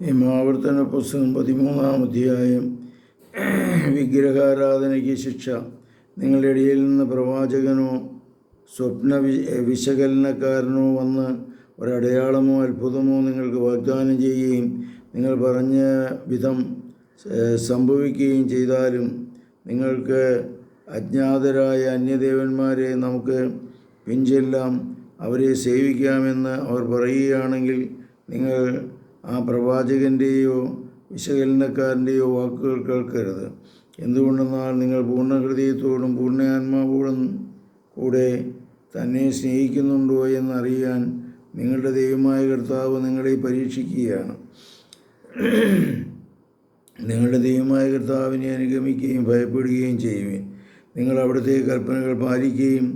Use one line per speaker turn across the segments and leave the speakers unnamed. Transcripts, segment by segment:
നിയമാവർത്തന പുസ്തകം പതിമൂന്നാം അധ്യായം വിഗ്രഹാരാധനയ്ക്ക് ശിക്ഷ. നിങ്ങളുടെ ഇടയിൽ നിന്ന് പ്രവാചകനോ സ്വപ്ന വിശകലനക്കാരനോ വന്ന് ഒരടയാളമോ അത്ഭുതമോ നിങ്ങൾക്ക് വാഗ്ദാനം ചെയ്യുകയും നിങ്ങൾ പറഞ്ഞ വിധം സംഭവിക്കുകയും ചെയ്താലും നിങ്ങൾക്ക് അജ്ഞാതരായ അന്യദേവന്മാരെ നമുക്ക് പിഞ്ചെല്ലാം അവരെ സേവിക്കാമെന്ന് അവർ പറയുകയാണെങ്കിൽ നിങ്ങൾ ആ പ്രവാചകന്റെയോ വിശകലനക്കാരന്റെയോ വാക്കുകൾ കേൾക്കരുത്. എന്തുകൊണ്ടെന്നാൽ നിങ്ങൾ പൂർണ ഹൃദയത്തോടും പൂർണ ആത്മാവോടും കൂടെ തന്നെ സ്നേഹിക്കുന്നുണ്ടോ എന്നറിയാൻ നിങ്ങളുടെ ദൈവമായ കർത്താവ് നിങ്ങളെ പരീക്ഷിക്കുകയാണ്. നിങ്ങളുടെ ദൈവമായ കർത്താവിനെ അനുഗമിക്കുകയും ഭയപ്പെടുകയും ചെയ്യുവിൻ. നിങ്ങൾ അവിടുത്തെ കൽപ്പനകൾ പാലിക്കുകയും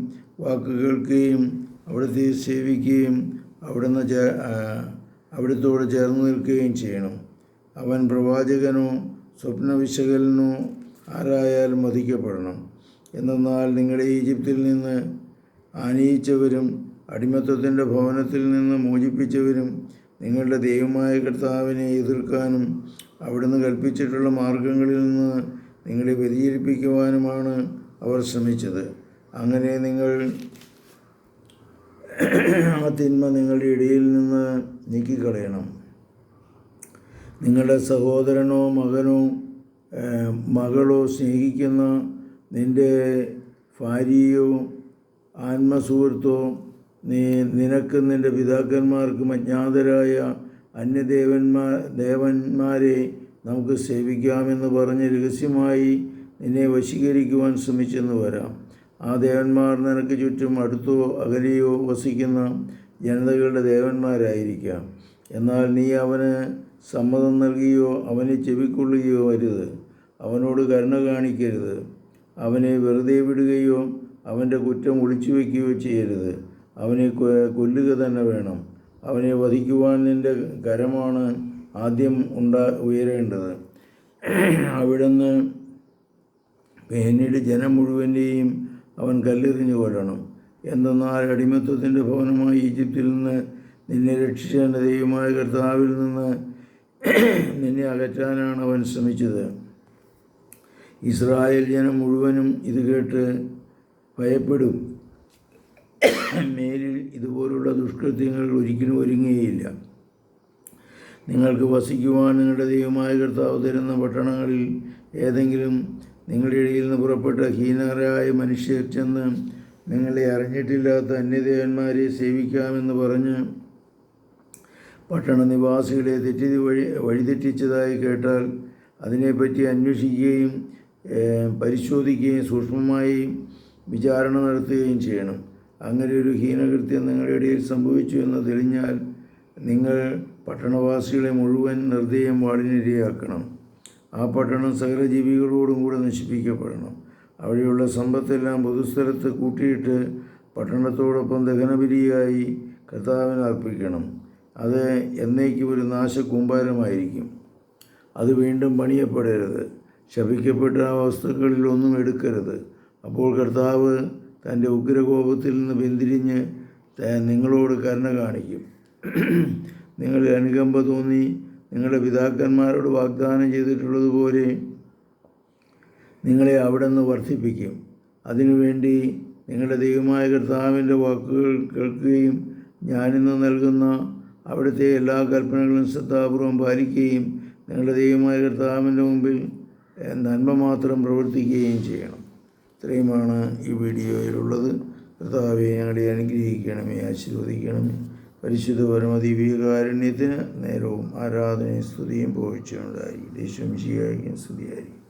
വാക്ക് കേൾക്കുകയും അവിടുത്തെ സേവിക്കുകയും അവിടുന്ന് അവിടുത്തോട് ചേർന്ന് നിൽക്കുകയും ചെയ്യണം. അവൻ പ്രവാചകനോ സ്വപ്നവിശകലനോ ആരായാലും വധിക്കപ്പെടണം എന്നാൽ നിങ്ങളെ ഈജിപ്തിൽ നിന്ന് ആനയിച്ചവരും അടിമത്വത്തിന്റെ ഭവനത്തിൽ നിന്ന് മോചിപ്പിച്ചവരും നിങ്ങളുടെ ദൈവമായ കർത്താവിനെ എതിർക്കാനും അവിടുന്ന് കൽപ്പിച്ചിട്ടുള്ള മാർഗങ്ങളിൽ നിന്ന് നിങ്ങളെ വ്യതിചരിപ്പിക്കുവാനുമാണ് അവർ ശ്രമിച്ചത്. അങ്ങനെ നിങ്ങൾ ആ തിന്മ നിങ്ങളുടെ ഇടയിൽ നിന്ന് നീക്കിക്കളയണം. നിങ്ങളുടെ സഹോദരനോ മകനോ മകളോ സ്നേഹിക്കുന്ന നിന്റെ ഭാര്യയോ ആത്മസുഹൃത്തോ നീ നിനക്ക് നിന്റെ പിതാക്കന്മാർക്കും അജ്ഞാതരായ അന്യദേവന്മാർ ദേവന്മാരെ നമുക്ക് സേവിക്കാമെന്ന് പറഞ്ഞ് രഹസ്യമായി നിന്നെ വശീകരിക്കുവാൻ ശ്രമിച്ചെന്ന് വരാം. ആ ദേവന്മാർ നിനക്ക് ചുറ്റും അടുത്തോ അകലെയോ വസിക്കുന്ന ജനതകളുടെ ദേവന്മാരായിരിക്കാം. എന്നാൽ നീ അവന് സമ്മതം നൽകുകയോ അവനെ ചെവിക്കൊള്ളുകയോ അരുത്. അവനോട് കരുണ കാണിക്കരുത്. അവനെ വെറുതെ വിടുകയോ അവന്റെ കുറ്റം ഒളിച്ചു വയ്ക്കുകയോ ചെയ്യരുത്. അവനെ കൊല്ലുക തന്നെ വേണം. അവനെ വധിക്കുവാൻ നിന്റെ കരമാണ് ആദ്യം ഉണ്ടാ ഉയരേണ്ടത്. അവിടുന്ന് പിന്നീട് ജനം മുഴുവന്റെയും അവൻ കല്ലെറിഞ്ഞു കൊല്ലണം. എന്തെന്നാൽ അടിമത്വത്തിന്റെ ഭവനമായി ഈജിപ്തിൽ നിന്ന് നിന്നെ രക്ഷിച്ച എന്റെ ദൈവമായ കർത്താവിൽ നിന്ന് നിന്നെ അകറ്റാനാണ് അവൻ ശ്രമിച്ചത്. ഇസ്രായേൽ ജനം മുഴുവനും ഇത് കേട്ട് ഭയപ്പെടും. മേലിൽ ഇതുപോലുള്ള ദുഷ്കൃത്യങ്ങൾ ഒരിക്കലും ഒരുങ്ങുകയില്ല. നിങ്ങൾക്ക് വസിക്കുവാൻ നിങ്ങളുടെ ദൈവമായ കർത്താവ് തരുന്ന പട്ടണങ്ങളിൽ ഏതെങ്കിലും നിങ്ങളുടെ ഇടയിൽ നിന്ന് പുറപ്പെട്ട ഹീനരായ മനുഷ്യർ ചെന്ന് നിങ്ങളെ അറിഞ്ഞിട്ടില്ലാത്ത അന്യദേവന്മാരെ സേവിക്കാമെന്ന് പറഞ്ഞ് പട്ടണ നിവാസികളെ തെറ്റി വഴി വഴിതെറ്റിച്ചതായി കേട്ടാൽ അതിനെപ്പറ്റി അന്വേഷിക്കുകയും പരിശോധിക്കുകയും സൂക്ഷ്മമായി വിചാരണ നടത്തുകയും ചെയ്യണം. അങ്ങനെ ഒരു ഹീനകൃത്യം നിങ്ങളുടെ ഇടയിൽ സംഭവിച്ചു എന്ന് തെളിഞ്ഞാൽ നിങ്ങൾ പട്ടണവാസികളെ മുഴുവൻ നിർദ്ദയം വാളിനിരയാക്കണം. ആ പട്ടണം സകലജീവികളോടും കൂടെ നശിപ്പിക്കപ്പെടണം. അവിടെയുള്ള സമ്പത്തെല്ലാം പൊതുസ്ഥലത്ത് കൂട്ടിയിട്ട് പട്ടണത്തോടൊപ്പം ദഹനബലിയായി കർത്താവിന് അർപ്പിക്കണം. അത് എന്നേക്കും ഒരു നാശകൂമ്പാരമായിരിക്കും. അത് വീണ്ടും പണിയപ്പെടരുത്. ശപിക്കപ്പെട്ട ആ വസ്തുക്കളിൽ ഒന്നും എടുക്കരുത്. അപ്പോൾ കർത്താവ് തന്റെ ഉഗ്രകോപത്തിൽ നിന്ന് പിന്തിരിഞ്ഞ് നിങ്ങളോട് കരുണ കാണിക്കും. നിങ്ങൾ അനുകമ്പ തോന്നി നിങ്ങളുടെ പിതാക്കന്മാരോട് വാഗ്ദാനം ചെയ്തിട്ടുള്ളതുപോലെ നിങ്ങളെ അവിടെ നിന്ന് വർദ്ധിപ്പിക്കും. അതിനുവേണ്ടി നിങ്ങളുടെ ദൈവമായ കർത്താവിന്റെ വാക്കുകൾ കേൾക്കുകയും ഞാനിന്ന് നൽകുന്ന അവിടുത്തെ എല്ലാ കൽപ്പനകളും ശ്രദ്ധാപൂർവം പാലിക്കുകയും നിങ്ങളുടെ ദൈവമായ കർത്താവിന്റെ മുമ്പിൽ നന്മ മാത്രം പ്രവർത്തിക്കുകയും ചെയ്യണം. ഇത്രയുമാണ് ഈ വീഡിയോയിലുള്ളത്. കർത്താവെ ഞങ്ങളെ അനുഗ്രഹിക്കണമേ ആശീർവദിക്കണമേ. പരിശുദ്ധ പരമദിവ്യകാരുണ്യത്തിന് നേരവും ആരാധനയും സ്തുതിയും പോയിച്ചുണ്ടായിരിക്കും ദേശം ചെയ്യായിരിക്കും സ്തുതിയായിരിക്കും.